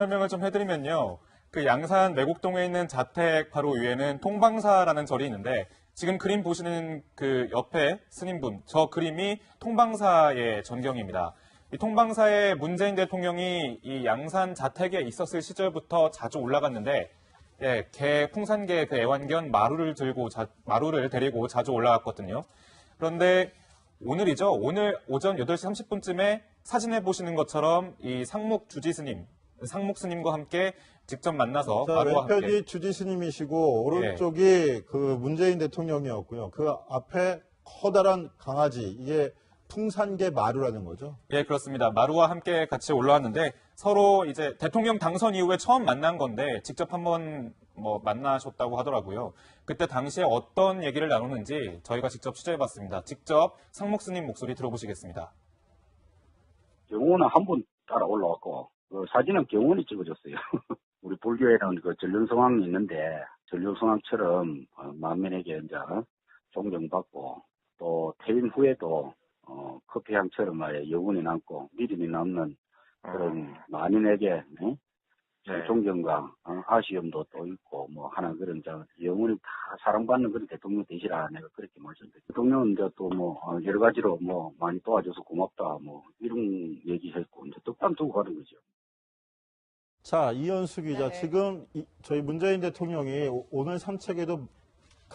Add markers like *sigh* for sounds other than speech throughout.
설명을 좀 해드리면요. 그 양산 매곡동에 있는 자택 바로 위에는 통방사라는 절이 있는데 지금 그림 보시는 그 옆에 스님분 저 그림이 통방사의 전경입니다. 이 통방사에 문재인 대통령이 이 양산 자택에 있었을 시절부터 자주 올라갔는데 예, 개 풍산개 그 애완견 마루를 들고 자- 마루를 데리고 자주 올라갔거든요. 그런데 오늘이죠. 오늘 오전 8시 30분쯤에 사진에 보시는 것처럼 이 상목 주지 스님, 상목 스님과 함께 직접 만나서 자, 함께 왼편이 주지 스님이시고 오른쪽이 그 문재인 대통령이었고요. 그 앞에 커다란 강아지 이게 풍산개 마루라는 거죠. 예, 그렇습니다. 마루와 함께 같이 올라왔는데 서로 이제 대통령 당선 이후에 처음 만난 건데 직접 한번 뭐 만나셨다고 하더라고요. 그때 당시에 어떤 얘기를 나누는지 저희가 직접 취재해봤습니다. 직접 상목 스님 목소리 들어보시겠습니다. 경호는 한 번 따라 올라왔고 그 사진은 경호원이 찍어줬어요. *laughs* 우리 불교에는 그 전륜성왕이 있는데 전륜성왕처럼 어, 만민에게 이제 어, 존경받고 또 퇴임 후에도 어, 커피향처럼 아예 여운이 남고 믿음이 남는 그런 만인에게 예? 네. 존경과 어, 아쉬움도 또 있고 뭐 하나 그런 저 영원히 다 사랑받는 그런 대통령 되시라 내가 그렇게 말씀드려요. 대통령은 이제 또 뭐 여러 가지로 뭐 많이 도와줘서 고맙다 뭐 이런 얘기했고 이제 떡방 두고 가는 거죠. 자, 이현수 기자. 네. 지금 이- 저희 문재인 대통령이 오- 오늘 산책에도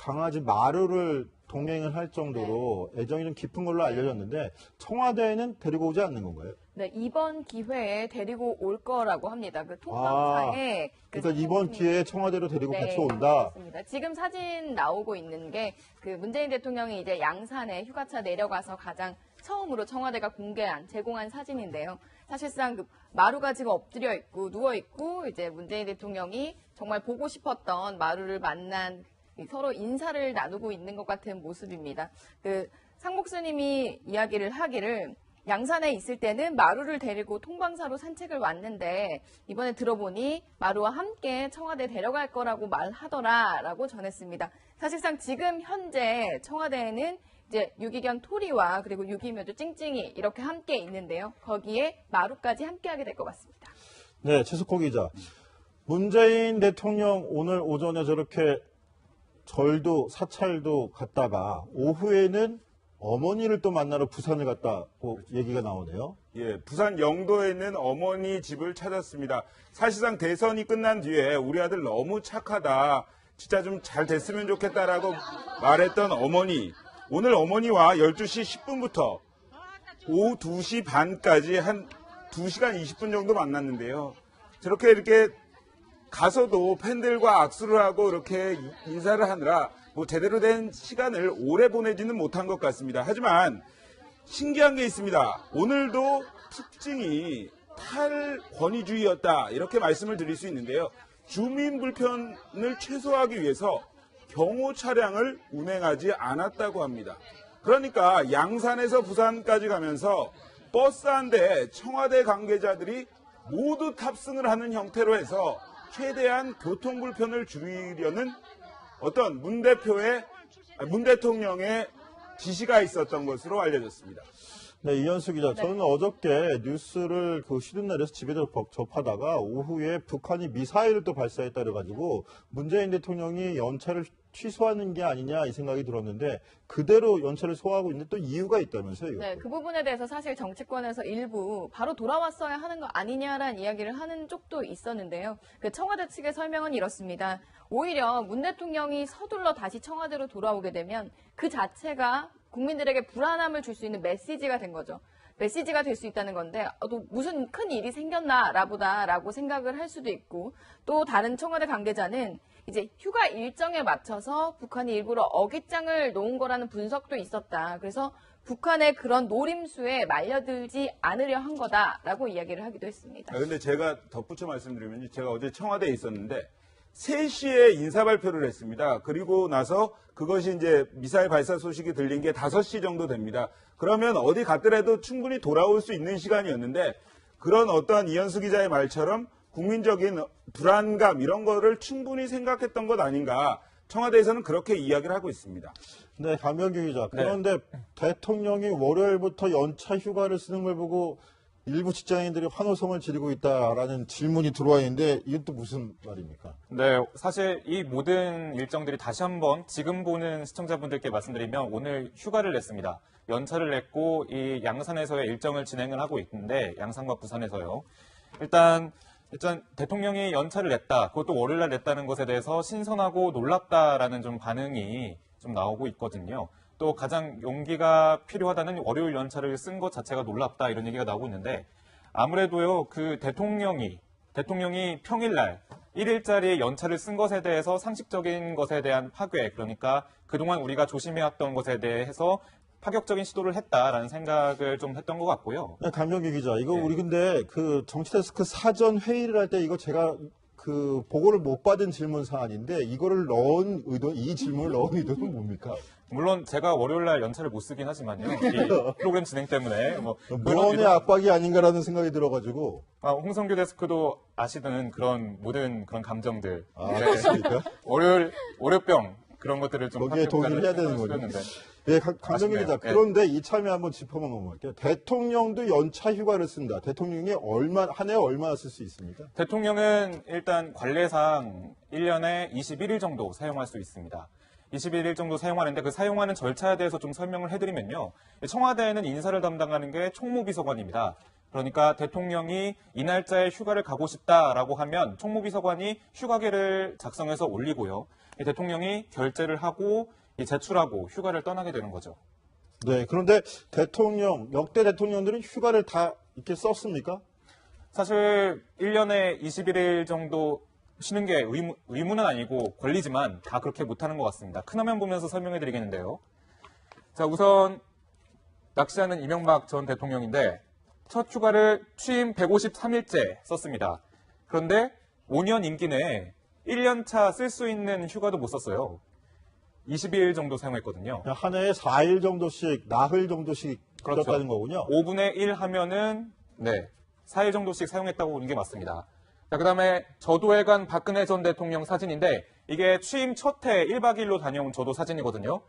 강아지 마루를 동행을 할 정도로 네. 애정이 좀 깊은 걸로 알려졌는데 청와대에는 데리고 오지 않는 건가요? 네, 이번 기회에 데리고 올 거라고 합니다. 그 통방사에 그 그러니까 이번 상무님이- 기회에 청와대로 데리고 네, 같이 온다. 그렇습니다. 지금 사진 나오고 있는 게 그 문재인 대통령이 이제 양산에 휴가차 내려가서 가장 처음으로 청와대가 공개한 제공한 사진인데요. 사실상 그 마루가 지금 엎드려 있고 누워 있고 이제 문재인 대통령이 정말 보고 싶었던 마루를 만난 이 서로 인사를 나누고 있는 것 같은 모습입니다. 그 상목스님이 이야기를 하기를 양산에 있을 때는 마루를 데리고 통방사로 산책을 왔는데 이번에 들어보니 마루와 함께 청와대 데려갈 거라고 말하더라라고 전했습니다. 사실상 지금 현재 청와대에는 이제 유기견 토리와 그리고 유기묘도 찡찡이 이렇게 함께 있는데요. 거기에 마루까지 함께하게 될 것 같습니다. 네, 최석호 기자. 문재인 대통령 오늘 오전에 저렇게 절도 사찰도 갔다가 오후에는 어머니를 또 만나러 부산을 갔다고 얘기가 나오네요. 예, 부산 영도에 있는 어머니 집을 찾았습니다. 사실상 대선이 끝난 뒤에 우리 아들 너무 착하다. 진짜 좀 잘 됐으면 좋겠다라고 말했던 어머니. 오늘 어머니와 12시 10분부터 오후 2시 반까지 한 2시간 20분 정도 만났는데요. 저렇게 이렇게 가서도 팬들과 악수를 하고 이렇게 인사를 하느라 뭐 제대로 된 시간을 오래 보내지는 못한 것 같습니다. 하지만 신기한 게 있습니다. 오늘도 특징이 탈권위주의였다. 이렇게 말씀을 드릴 수 있는데요. 주민 불편을 최소화하기 위해서 경호 차량을 운행하지 않았다고 합니다. 그러니까 양산에서 부산까지 가면서 버스 한 대에 청와대 관계자들이 모두 탑승을 하는 형태로 해서 최대한 교통 불편을 줄이려는 어떤 문 대표의 아, 문 대통령의 지시가 있었던 것으로 알려졌습니다. 네, 이현수 기자. 저는 어저께 뉴스를 그 쉬는 날에서 집에서 법- 접하다가 오후에 북한이 미사일을 또 발사했다 그래가지고 문재인 대통령이 연차를 취소하는 게 아니냐 이 생각이 들었는데 그대로 연차를 소화하고 있는데 또 이유가 있다면서요. 이것도. 네, 그 부분에 대해서 사실 정치권에서 일부 바로 돌아왔어야 하는 거 아니냐라는 이야기를 하는 쪽도 있었는데요. 그 청와대 측의 설명은 이렇습니다. 오히려 문 대통령이 서둘러 다시 청와대로 돌아오게 되면 그 자체가 국민들에게 불안함을 줄 수 있는 메시지가 된 거죠. 메시지가 될 수 있다는 건데 어, 또 무슨 큰 일이 생겼나 라보다 라고 생각을 할 수도 있고 또 다른 청와대 관계자는 이제 휴가 일정에 맞춰서 북한이 일부러 어깃장을 놓은 거라는 분석도 있었다. 그래서 북한의 그런 노림수에 말려들지 않으려 한 거다라고 이야기를 하기도 했습니다. 아, 근데 제가 덧붙여 말씀드리면 제가 어제 청와대에 있었는데 3시에 인사 발표를 했습니다. 그리고 나서 그것이 이제 미사일 발사 소식이 들린 게 5시 정도 됩니다. 그러면 어디 갔더라도 충분히 돌아올 수 있는 시간이었는데 그런 어떠한 이현수 기자의 말처럼 국민적인 불안감 이런 거를 충분히 생각했던 것 아닌가 청와대에서는 그렇게 이야기를 하고 있습니다. 네, 강명규 기자. 그런데 대통령이 월요일부터 연차 휴가를 쓰는 걸 보고 일부 직장인들이 환호성을 지르고 있다라는 질문이 들어와 있는데 이건 또 무슨 말입니까? 네, 사실 이 모든 일정들이 다시 한번 지금 보는 시청자분들께 말씀드리면 오늘 휴가를 냈습니다. 연차를 냈고 이 양산에서의 일정을 진행을 하고 있는데 양산과 부산에서요. 일단 일단 대통령이 연차를 냈다, 그것도 월요일 날 냈다는 것에 대해서 신선하고 놀랍다라는 좀 반응이 좀 나오고 있거든요. 또 가장 용기가 필요하다는 월요일 연차를 쓴 것 자체가 놀랍다 이런 얘기가 나오고 있는데 아무래도요 그 대통령이 대통령이 평일날 1일짜리 연차를 쓴 것에 대해서 상식적인 것에 대한 파괴 그러니까 그동안 우리가 조심해왔던 것에 대해서 파격적인 시도를 했다라는 생각을 좀 했던 것 같고요. 네, 강병기 기자, 이거 네. 우리 근데 그 정치데스크 사전 회의를 할 때 이거 제가 그 보고를 못 받은 질문 사안인데 이거를 넣은 의도, 이 질문을 넣은 의도는 뭡니까? 물론 제가 월요일 날 연차를 못 쓰긴 하지만요. 이 *laughs* 프로그램 진행 때문에 뭐 무언의 압박이 아닌가라는 생각이 들어가지고 아, 홍성규 데스크도 아시는 그런 모든 그런 감정들. 아, 네. *laughs* 월요일 월요병 그런 것들을 좀 거기에 동의를 해야 되는 거죠. 예, 강- 강정기 아쉽네요. 기자. 네. 그런데 이참에 한번 짚어만 넘어갈게요. 대통령도 연차 휴가를 쓴다. 대통령이 얼마 한 해에 얼마나 쓸 수 있습니까? 대통령은 일단 관례상 1년에 21일 정도 사용할 수 있습니다. 21일 정도 사용하는데 그 사용하는 절차에 대해서 좀 설명을 해드리면요. 청와대에는 인사를 담당하는 게 총무비서관입니다. 그러니까 대통령이 이 날짜에 휴가를 가고 싶다라고 하면 총무비서관이 휴가계를 작성해서 올리고요. 이 대통령이 결제를 하고 이 제출하고 휴가를 떠나게 되는 거죠. 네. 그런데 대통령, 역대 대통령들은 휴가를 다 이렇게 썼습니까? 사실 1년에 21일 정도 쉬는 게 의무, 의무는 아니고 권리지만 다 그렇게 못하는 것 같습니다. 큰 화면 보면서 설명해 드리겠는데요. 자, 우선 낚시하는 이명박 전 대통령인데 첫 휴가를 취임 153일째 썼습니다. 그런데 5년 임기 내에 1년차 쓸 수 있는 휴가도 못 썼어요. 22일 정도 사용했거든요. 한 해에 4일 정도씩, 나흘 정도씩 그렇죠. 썼다는 거군요. 5분의 1 하면은 네 4일 정도씩 사용했다고 보는 게 맞습니다. 자 그 다음에 저도회관 박근혜 전 대통령 사진인데 이게 취임 첫 해 1박 2일로 다녀온 저도 사진이거든요.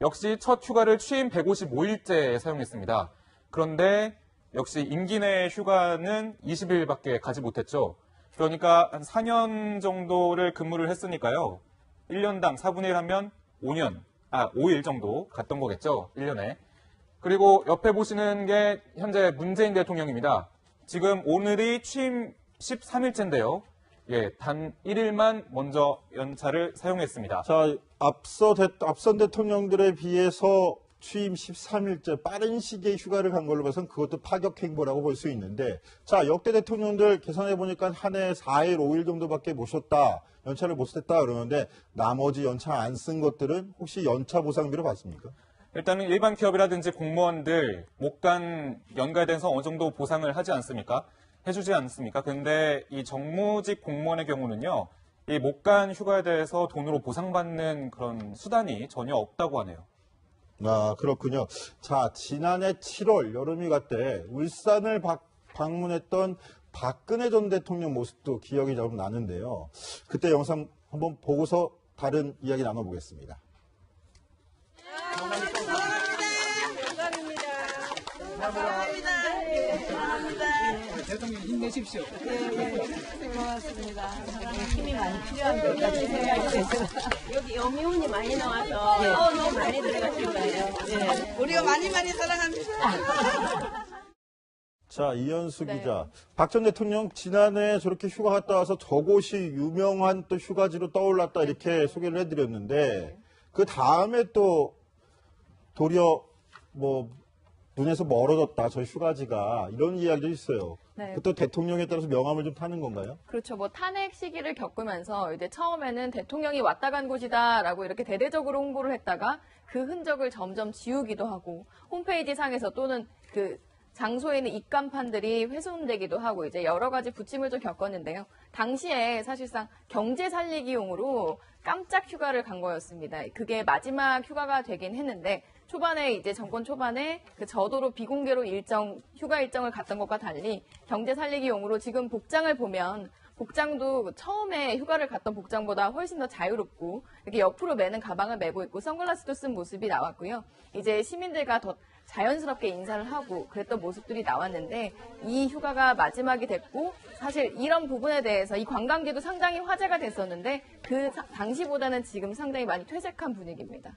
역시 첫 휴가를 취임 155일째 사용했습니다. 그런데 역시 임기 내 휴가는 20일밖에 가지 못했죠. 그러니까 한 4년 정도를 근무를 했으니까요. 1년당 4분의 1 하면 5년, 아, 5일 정도 갔던 거겠죠. 1년에. 그리고 옆에 보시는 게 현재 문재인 대통령입니다. 지금 오늘이 취임 13일째인데요. 예, 단 1일만 먼저 연차를 사용했습니다. 자, 앞서 대, 앞선 대통령들에 비해서 취임 13일째 빠른 시기에 휴가를 간 걸로 봐서는 그것도 파격 행보라고 볼 수 있는데 자, 역대 대통령들 계산해 보니까 한 해 4일, 5일 정도밖에 못 쉬었다. 연차를 못 썼다 그러는데 나머지 연차 안 쓴 것들은 혹시 연차 보상비로 받습니까? 일단은 일반 기업이라든지 공무원들 못간 연가에 대해서 어느 정도 보상을 하지 않습니까? 해주지 않습니까? 근데 이 정무직 공무원의 경우는요, 이못간 휴가에 대해서 돈으로 보상받는 그런 수단이 전혀 없다고 하네요. 아, 그렇군요. 자, 지난해 7월 여름이 갔때 울산을 박- 방문했던 박근혜 전 대통령 모습도 기억이 좀 나는데요. 그때 영상 한번 보고서 다른 이야기 나눠보겠습니다. 대통령 힘내십시오. 고맙습니다. 힘이 많이 필요한 것 같은 생각이 들어서 여기 어미운이 많이 나와서 어, 너무 많이 들어가신 거예요. 우리가 많이 많이 사랑합니다. *laughs* 자, 이현수 네. 기자. 박 전 대통령 지난해 저렇게 휴가 갔다 와서 저곳이 유명한 또 휴가지로 떠올랐다 이렇게 소개를 해드렸는데 그 다음에 또 도리어 뭐 눈에서 멀어졌다 저 휴가지가 이런 이야기도 있어요. 네. 그또 대통령에 따라서 명함을 좀 타는 건가요? 그렇죠. 뭐 탄핵 시기를 겪으면서 이제 처음에는 대통령이 왔다 간 곳이다라고 이렇게 대대적으로 홍보를 했다가 그 흔적을 점점 지우기도 하고 홈페이지 상에서 또는 그 장소에 있는 입간판들이 훼손되기도 하고 이제 여러 가지 부침을 좀 겪었는데요. 당시에 사실상 경제 살리기용으로 깜짝 휴가를 간 거였습니다. 그게 마지막 휴가가 되긴 했는데 초반에 이제 정권 초반에 그 저도로 비공개로 일정 휴가 일정을 갔던 것과 달리 경제 살리기용으로 지금 복장을 보면 복장도 처음에 휴가를 갔던 복장보다 훨씬 더 자유롭고 이렇게 옆으로 매는 가방을 메고 있고 선글라스도 쓴 모습이 나왔고요. 이제 시민들과 더 자연스럽게 인사를 하고 그랬던 모습들이 나왔는데 이 휴가가 마지막이 됐고 사실 이런 부분에 대해서 이 관광지도 상당히 화제가 됐었는데 그 사- 당시보다는 지금 상당히 많이 퇴색한 분위기입니다.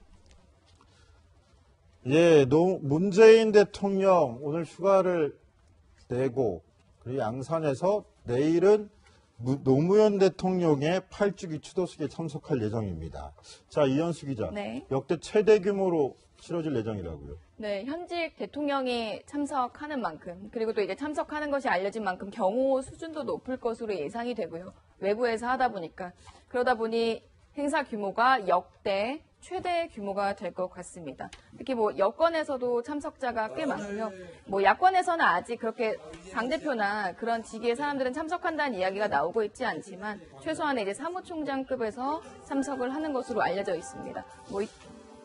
예, 노, 문재인 대통령 오늘 휴가를 내고 그리고 양산에서 내일은 무- 노무현 대통령의 8주기 추도식에 참석할 예정입니다. 자, 이현수 기자. 네. 역대 최대 규모로 치러질 예정이라고요. 네, 현직 대통령이 참석하는 만큼 그리고 또 이제 참석하는 것이 알려진 만큼 경호 수준도 높을 것으로 예상이 되고요. 외부에서 하다 보니까 그러다 보니 행사 규모가 역대 최대 규모가 될 것 같습니다. 특히 뭐 여권에서도 참석자가 꽤 많고요. 뭐 야권에서는 아직 그렇게 당 대표나 그런 직위의 사람들은 참석한다는 이야기가 나오고 있지 않지만 최소한의 이제 사무총장급에서 참석을 하는 것으로 알려져 있습니다. 뭐 이-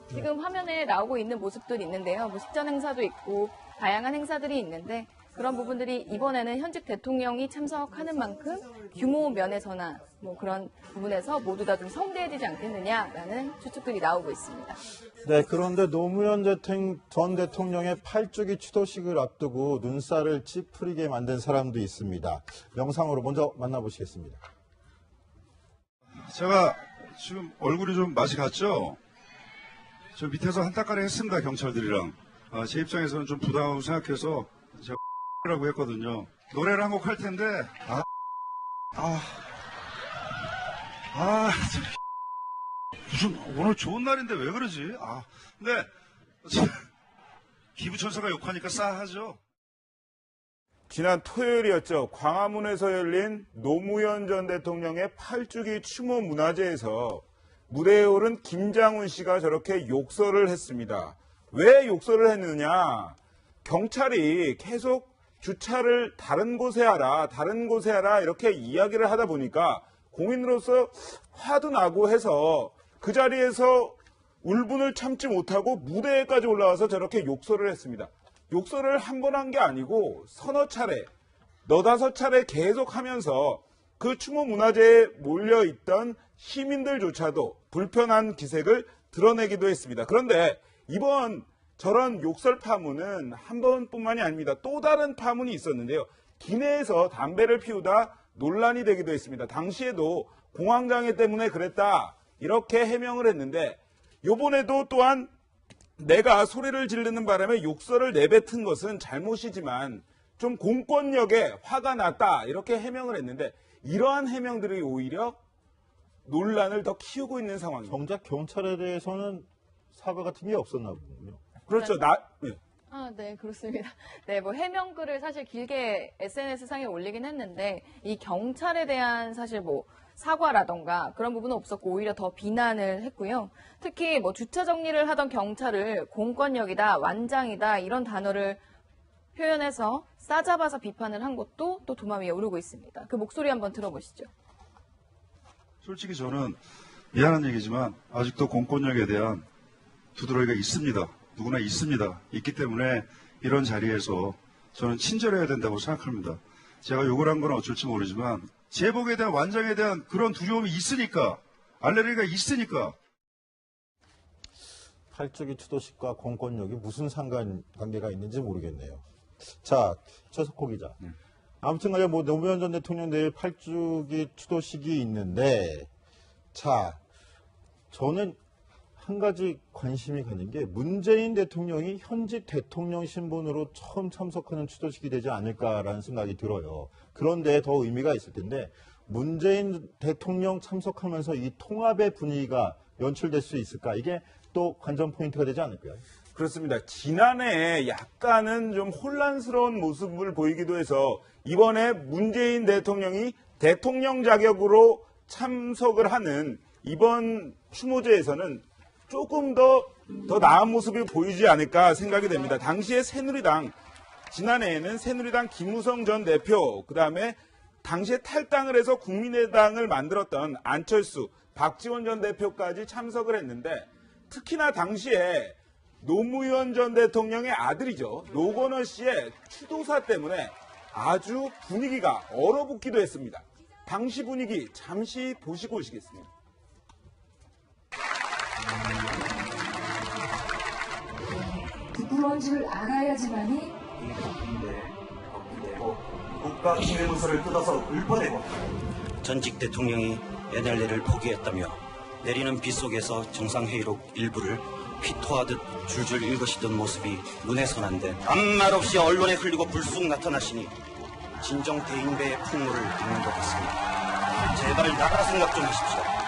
지금 화면에 나오고 있는 모습들이 있는데요. 뭐 식전 행사도 있고 다양한 행사들이 있는데 그런 부분들이 이번에는 현직 대통령이 참석하는 만큼 규모 면에서나 뭐 그런 부분에서 모두 다 좀 성대해지지 않겠느냐라는 추측들이 나오고 있습니다. 네, 그런데 노무현 대통- 전 대통령의 8주기 추도식을 앞두고 눈살을 찌푸리게 만든 사람도 있습니다. 영상으로 먼저 만나보시겠습니다. 제가 지금 얼굴이 좀 맛이 갔죠? 저 밑에서 한따까리 했습니다, 경찰들이랑. 아, 제 입장에서는 좀 부담하고 생각해서 라고 했거든요. 노래를 한 곡 할 텐데, 아, 아, 아, 참, 무슨, 오늘 좋은 날인데 왜 그러지? 아, 근데, 참, 기부천사가 욕하니까 싸하죠? 지난 토요일이었죠. 광화문에서 열린 노무현 전 대통령의 8주기 추모 문화제에서 무대에 오른 김장훈 씨가 저렇게 욕설을 했습니다. 왜 욕설을 했느냐? 경찰이 계속 주차를 다른 곳에 하라, 다른 곳에 하라 이렇게 이야기를 하다 보니까 공인으로서 화도 나고 해서 그 자리에서 울분을 참지 못하고 무대에까지 올라와서 저렇게 욕설을 했습니다. 욕설을 한 번 한 게 아니고 서너 차례, 너다섯 차례 계속 하면서 그 추모 문화제에 몰려있던 시민들조차도 불편한 기색을 드러내기도 했습니다. 그런데 이번 저런 욕설 파문은 한 번뿐만이 아닙니다. 또 다른 파문이 있었는데요. 기내에서 담배를 피우다 논란이 되기도 했습니다. 당시에도 공황장애 때문에 그랬다. 이렇게 해명을 했는데 요번에도 또한 내가 소리를 지르는 바람에 욕설을 내뱉은 것은 잘못이지만 좀 공권력에 화가 났다 이렇게 해명을 했는데 이러한 해명들이 오히려 논란을 더 키우고 있는 상황입니다. 정작 경찰에 대해서는 사과 같은 게 없었나 보군요. 그렇죠. 나 네. 아, 네, 그렇습니다. *laughs* 네, 뭐 해명글을 사실 길게 SNS상에 올리긴 했는데 이 경찰에 대한 사실 뭐 사과라던가 그런 부분은 없었고 오히려 더 비난을 했고요. 특히 뭐 주차 정리를 하던 경찰을 공권력이다, 완장이다 이런 단어를 표현해서 싸잡아서 비판을 한 것도 또 도마 위에 오르고 있습니다. 그 목소리 한번 들어보시죠. 솔직히 저는 미안한 얘기지만 아직도 공권력에 대한 두드러기가 있습니다. 누구나 있습니다. 있기 때문에 이런 자리에서 저는 친절해야 된다고 생각합니다. 제가 욕을 한 건 어쩔지 모르지만 제복에 대한 완장에 대한 그런 두려움이 있으니까 알레르기가 있으니까 8주기 추도식과 공권력이 무슨 상관관계가 있는지 모르겠네요. 자, 최석호 기자. 아무튼 간에 뭐 노무현 전 대통령 내일 8주기 추도식이 있는데, 자, 저는 한 가지 관심이 가는 게 문재인 대통령이 현직 대통령 신분으로 처음 참석하는 추도식이 되지 않을까라는 생각이 들어요. 그런데 더 의미가 있을 텐데 문재인 대통령 참석하면서 이 통합의 분위기가 연출될 수 있을까? 이게 또 관전 포인트가 되지 않을까요? 그렇습니다. 지난해 약간은 좀 혼란스러운 모습을 보이기도 해서 이번에 문재인 대통령이 대통령 자격으로 참석을 하는 이번 추모제에서는 조금 더, 더 나은 모습이 보이지 않을까 생각이 됩니다. 당시에 새누리당, 지난해에는 새누리당 김무성 전 대표, 그 다음에 당시에 탈당을 해서 국민의당을 만들었던 안철수, 박지원 전 대표까지 참석을 했는데 특히나 당시에 노무현 전 대통령의 아들이죠. 노건원 씨의 추도사 때문에 아주 분위기가 얼어붙기도 했습니다. 당시 분위기 잠시 보시고 오시겠습니다. 부끄러운 줄 알아야지만이 국가 기밀문서를 뜯어서 읊어내고 전직 대통령이 NLL을 포기했다며 내리는 비 속에서 정상회의록 일부를 피토하듯 줄줄 읽으시던 모습이 눈에 선한데 아무 말 없이 언론에 흘리고 불쑥 나타나시니 진정 대인배의 풍로를 읽는 것 같습니다. 제발 나라 생각 좀 하십시오.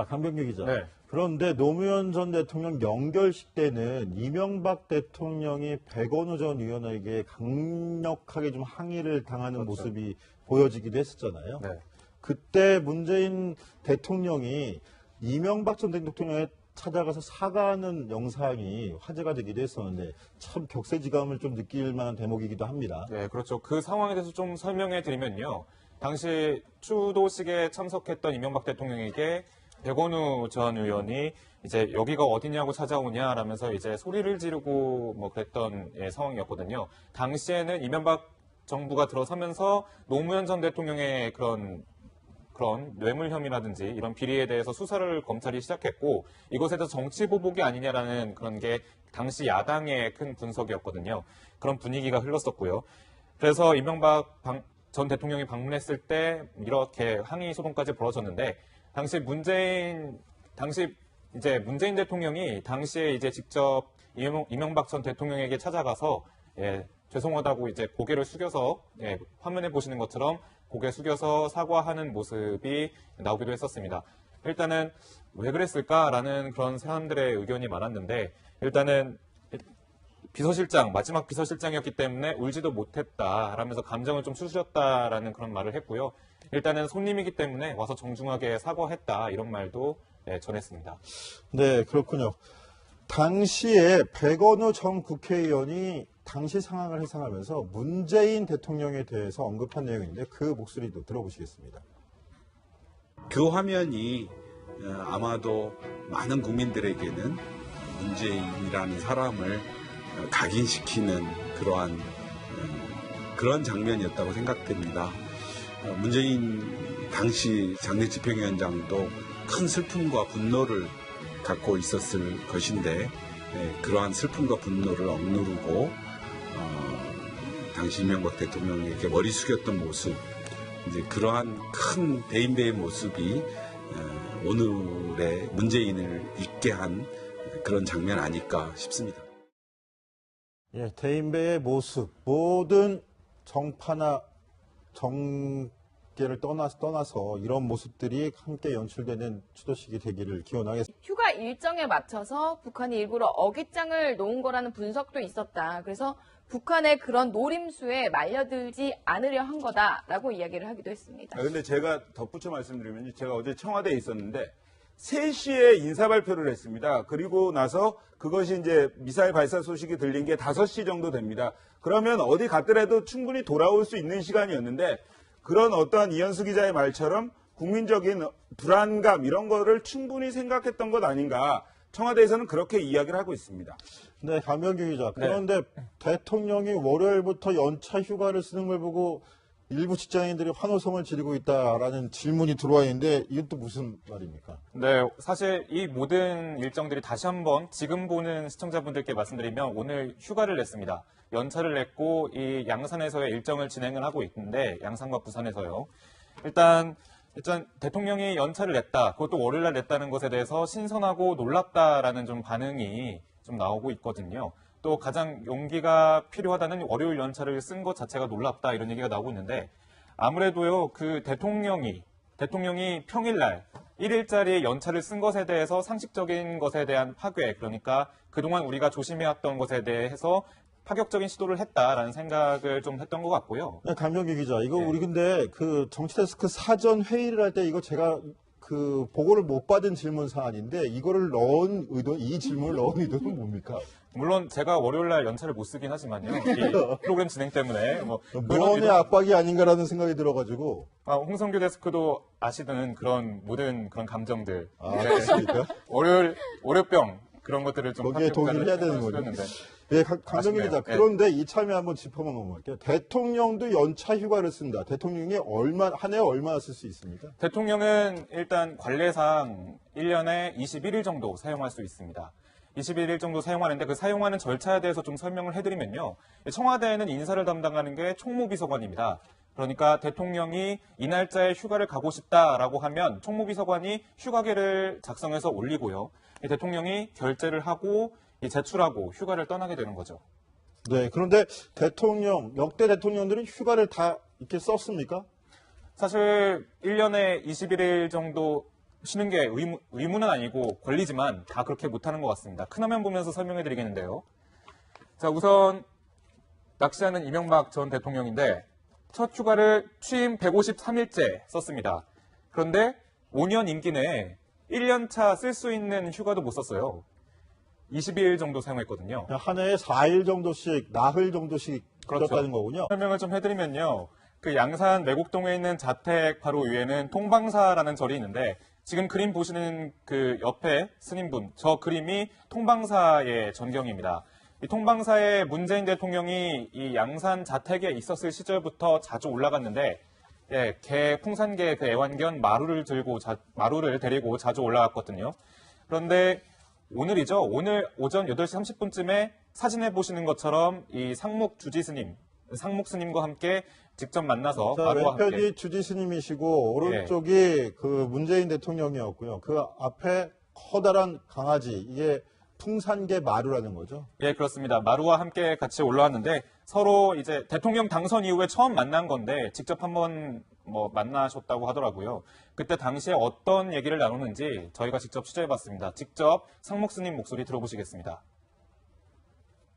자, 강병규 기자. 네. 그런데 노무현 전 대통령 연결식 때는 이명박 대통령이 백원우 전 의원에게 강력하게 좀 항의를 당하는 모습이 보여지기도 했었잖아요. 네. 그때 문재인 대통령이 이명박 전 대통령에 찾아가서 사과하는 영상이 화제가 되기도 했었는데 참 격세지감을 좀 느낄 만한 대목이기도 합니다. 네, 그렇죠. 그 상황에 대해서 좀 설명해 드리면요. 당시 추도식에 참석했던 이명박 대통령에게 백원우 전 의원이 이제 여기가 어디냐고 찾아오냐라면서 이제 소리를 지르고 뭐 그랬던 예, 상황이었거든요. 당시에는 이명박 정부가 들어서면서 노무현 전 대통령의 그런 그런 뇌물 혐의라든지 이런 비리에 대해서 수사를 검찰이 시작했고 이것에 대해서 정치 보복이 아니냐라는 그런 게 당시 야당의 큰 분석이었거든요. 그런 분위기가 흘렀었고요. 그래서 이명박 방- 전 대통령이 방문했을 때 이렇게 항의 소동까지 벌어졌는데 당시 문재인 당시 이제 문재인 대통령이 당시에 이제 직접 이명- 이명 박 전 대통령에게 찾아가서 예, 죄송하다고 이제 고개를 숙여서 예, 화면에 보시는 것처럼 고개 숙여서 사과하는 모습이 나오기도 했었습니다. 일단은 왜 그랬을까라는 그런 사람들의 의견이 많았는데 일단은 비서실장 마지막 비서실장이었기 때문에 울지도 못했다라면서 감정을 좀 추스렸다라는 그런 말을 했고요. 일단은 손님이기 때문에 와서 정중하게 사과했다 이런 말도 예, 전했습니다. 네, 그렇군요. 당시에 백원우 전 국회의원이 당시 상황을 해상하면서 문재인 대통령에 대해서 언급한 내용인데 그 목소리도 들어보시겠습니다. 그 화면이 어, 아마도 많은 국민들에게는 문재인이라는 사람을 어, 각인시키는 그러한 어, 그런 장면이었다고 생각됩니다. 어, 문재인 당시 장례 집행위원장도 큰 슬픔과 분노를 갖고 있었을 것인데 예, 그러한 슬픔과 분노를 억누르고 어, 당시 이명박 대통령에게 머리 숙였던 모습 이제 그러한 큰 대인배의 모습이 어, 오늘의 문재인을 잊게 한 그런 장면 아닐까 싶습니다. 예, 대인배의 모습, 모든 정파나 정계를 떠나서, 떠나서 이런 모습들이 함께 연출되는 추도식이 되기를 기원하겠습니다. 휴가 일정에 맞춰서 북한이 일부러 어깃장을 놓은 거라는 분석도 있었다. 그래서 북한의 그런 노림수에 말려들지 않으려 한 거다라고 이야기를 하기도 했습니다. 아, 근데 제가 덧붙여 말씀드리면 제가 어제 청와대에 있었는데 3시에 인사 발표를 했습니다. 그리고 나서 그것이 이제 미사일 발사 소식이 들린 게 5시 정도 됩니다. 그러면 어디 갔더라도 충분히 돌아올 수 있는 시간이었는데 그런 어떠한 이현수 기자의 말처럼 국민적인 불안감 이런 거를 충분히 생각했던 것 아닌가. 청와대에서는 그렇게 이야기를 하고 있습니다. 네, 강명규 기자. 그런데 대통령이 월요일부터 연차 휴가를 쓰는 걸 보고 일부 직장인들이 환호성을 지르고 있다라는 질문이 들어와 있는데 이건 또 무슨 말입니까? 네, 사실 이 모든 일정들이 다시 한번 지금 보는 시청자분들께 말씀드리면 오늘 휴가를 냈습니다. 연차를 냈고 이 양산에서의 일정을 진행을 하고 있는데 양산과 부산에서요. 일단 일단 대통령이 연차를 냈다. 그것도 월요일 날 냈다는 것에 대해서 신선하고 놀랍다라는 좀 반응이 좀 나오고 있거든요. 또 가장 용기가 필요하다는 월요일 연차를 쓴 것 자체가 놀랍다 이런 얘기가 나오고 있는데 아무래도요 그 대통령이 대통령이 평일날 1일짜리 연차를 쓴 것에 대해서 상식적인 것에 대한 파괴 그러니까 그동안 우리가 조심해왔던 것에 대해서 파격적인 시도를 했다라는 생각을 좀 했던 것 같고요. 네, 강명규 기자. 이거 네. 우리 근데 그 정치데스크 사전 회의를 할 때 이거 제가 그 보고를 못 받은 질문 사안인데 이거를 넣은 의도, 이 질문을 넣은 의도는 뭡니까? 물론 제가 월요일날 연차를 못 쓰긴 하지만요. 이 *laughs* 프로그램 진행 때문에 뭐 무언의 의도- 압박이 아닌가라는 생각이 들어가지고 아, 홍성규 데스크도 아시는 그런 모든 그런 감정들. 아, 네. 월요일 월요병 그런 것들을 좀 거기에 학교 동의를 해야 가서 되는 거죠. 예, 강- 강정기 아쉽네요. 기자. 예. 그런데 이참에 한번 짚어만 넘어갈게요. 대통령도 연차 휴가를 쓴다. 대통령이 얼마, 한 해에 얼마나 쓸 수 있습니까? 대통령은 일단 관례상 1년에 21일 정도 사용할 수 있습니다. 21일 정도 사용하는데 그 사용하는 절차에 대해서 좀 설명을 해드리면요. 청와대에는 인사를 담당하는 게 총무비서관입니다. 그러니까 대통령이 이 날짜에 휴가를 가고 싶다라고 하면 총무비서관이 휴가계를 작성해서 올리고요. 이 대통령이 결재를 하고 이 제출하고 휴가를 떠나게 되는 거죠. 네. 그런데 대통령, 역대 대통령들은 휴가를 다 이렇게 썼습니까? 사실 1년에 21일 정도 쉬는 게 의무, 의무는 아니고 권리지만 다 그렇게 못하는 것 같습니다. 큰 화면 보면서 설명해 드리겠는데요. 자, 우선 낚시하는 이명박 전 대통령인데 첫 휴가를 취임 153일째 썼습니다. 그런데 5년 임기 내에 1년차 쓸 수 있는 휴가도 못 썼어요. 22일 정도 사용했거든요. 한 해에 4일 정도씩, 나흘 정도씩 그렇죠. 썼다는 거군요. 설명을 좀 해드리면요. 그 양산 매곡동에 있는 자택 바로 위에는 통방사라는 절이 있는데 지금 그림 보시는 그 옆에 스님분 저 그림이 통방사의 전경입니다. 이 통방사에 문재인 대통령이 이 양산 자택에 있었을 시절부터 자주 올라갔는데 예, 개 풍산개 그 애완견 마루를 들고 자- 마루를 데리고 자주 올라갔거든요. 그런데 오늘이죠. 오늘 오전 8시 30분쯤에 사진에 보시는 것처럼 이 상목 주지 스님, 상목 스님과 함께 직접 만나서 자, 마루와 함께 왼편이 주지 스님이시고 오른쪽이 그 문재인 대통령이었고요. 그 앞에 커다란 강아지 이게 풍산개 마루라는 거죠. 예, 그렇습니다. 마루와 함께 같이 올라왔는데 서로 이제 대통령 당선 이후에 처음 만난 건데 직접 한번 뭐 만나셨다고 하더라고요. 그때 당시에 어떤 얘기를 나누는지 저희가 직접 취재해봤습니다. 직접 상목 스님 목소리 들어보시겠습니다.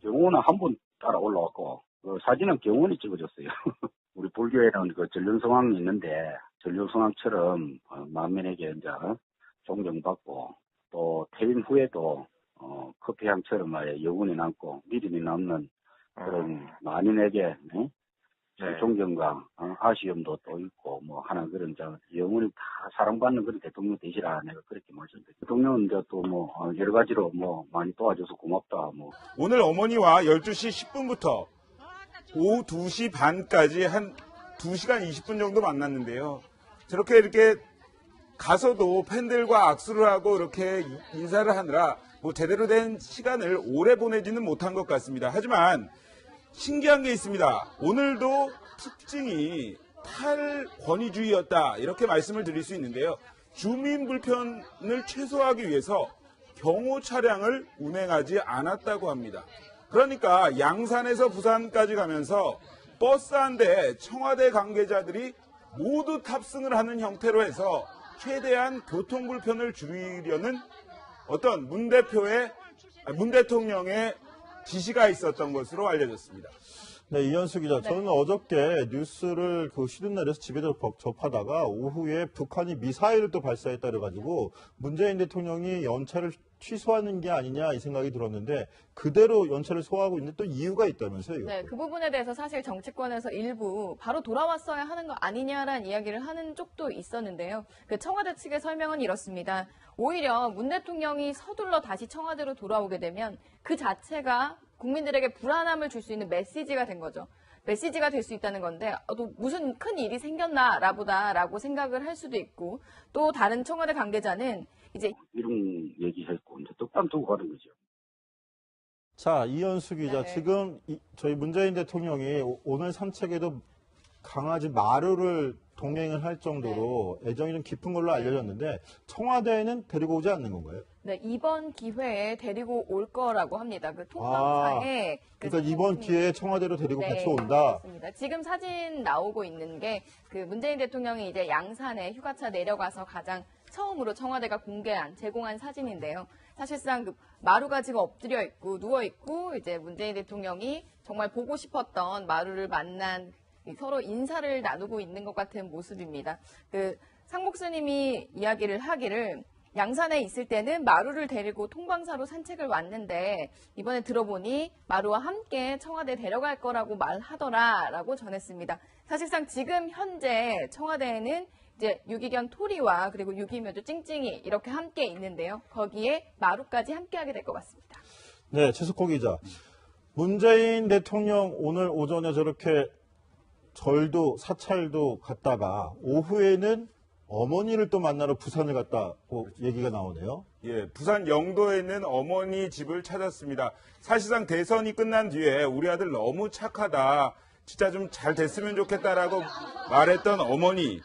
경호는 한 분 따라 올라왔고 그 사진은 경호원이 찍어줬어요. *laughs* 우리 불교에는 그 전륜성왕이 있는데 전륜성왕처럼 어, 만민에게 이제 존경받고 또 퇴임 후에도 어, 커피향처럼 말이야 여운이 남고 믿음이 남는 그런 만인에게 네? 네. 존경과 어, 아쉬움도 또 있고 뭐 하나 그런 저 영원히 다 사랑받는 그런 대통령 되시라 내가 그렇게 말씀드립니다. 대통령은 또뭐 여러 가지로 뭐 많이 도와줘서 고맙다 뭐 오늘 어머니와 12시 10분부터 오후 2시 반까지 한 2시간 20분 정도 만났는데요. 저렇게 이렇게 가서도 팬들과 악수를 하고 이렇게 인사를 하느라 뭐 제대로 된 시간을 오래 보내지는 못한 것 같습니다. 하지만 신기한 게 있습니다. 오늘도 특징이 탈권위주의였다 이렇게 말씀을 드릴 수 있는데요. 주민 불편을 최소화하기 위해서 경호 차량을 운행하지 않았다고 합니다. 그러니까 양산에서 부산까지 가면서 버스 한 대에 청와대 관계자들이 모두 탑승을 하는 형태로 해서 최대한 교통 불편을 줄이려는 어떤 문 대표의 아, 문 대통령의 지시가 있었던 것으로 알려졌습니다. 네, 이현수 기자. 저는 어저께 뉴스를 그 쉬는 날에서 집에서 법- 접하다가 오후에 북한이 미사일을 또 발사했다 그래가지고 문재인 대통령이 연차를 취소하는 게 아니냐 이 생각이 들었는데 그대로 연차를 소화하고 있는데 또 이유가 있다면서요? 네, 그 부분에 대해서 사실 정치권에서 일부 바로 돌아왔어야 하는 거 아니냐라는 이야기를 하는 쪽도 있었는데요. 그 청와대 측의 설명은 이렇습니다. 오히려 문 대통령이 서둘러 다시 청와대로 돌아오게 되면 그 자체가 국민들에게 불안함을 줄 수 있는 메시지가 된 거죠. 메시지가 될 수 있다는 건데 어, 또 무슨 큰 일이 생겼나 라 보다라고 생각을 할 수도 있고 또 다른 청와대 관계자는 이제 이런 얘기했고 이제 떡방 두고 가는 거죠. 자, 이현수 기자. 네. 지금 이- 저희 문재인 대통령이 오- 오늘 산책에도 강아지 마루를 동행을 할 정도로 애정이 좀 깊은 걸로 알려졌는데 청와대에는 데리고 오지 않는 건가요? 네, 이번 기회에 데리고 올 거라고 합니다. 그 통방사에 그 그러니까 이번 기회에 청와대로 데리고 네, 같이 온다. 그렇습니다. 지금 사진 나오고 있는 게 그 문재인 대통령이 이제 양산에 휴가차 내려가서 가장 처음으로 청와대가 공개한 제공한 사진인데요. 사실상 그 마루가 지금 엎드려 있고 누워 있고 이제 문재인 대통령이 정말 보고 싶었던 마루를 만난 이 서로 인사를 나누고 있는 것 같은 모습입니다. 그 상목스님이 이야기를 하기를 양산에 있을 때는 마루를 데리고 통방사로 산책을 왔는데 이번에 들어보니 마루와 함께 청와대 데려갈 거라고 말하더라라고 전했습니다. 사실상 지금 현재 청와대에는 이제 유기견 토리와 그리고 유기묘주 찡찡이 이렇게 함께 있는데요. 거기에 마루까지 함께하게 될 것 같습니다. 네, 최석호 기자. 문재인 대통령 오늘 오전에 저렇게 절도 사찰도 갔다가 오후에는 어머니를 또 만나러 부산을 갔다고 얘기가 나오네요. 예, 부산 영도에 있는 어머니 집을 찾았습니다. 사실상 대선이 끝난 뒤에 우리 아들 너무 착하다. 진짜 좀 잘 됐으면 좋겠다라고 말했던 어머니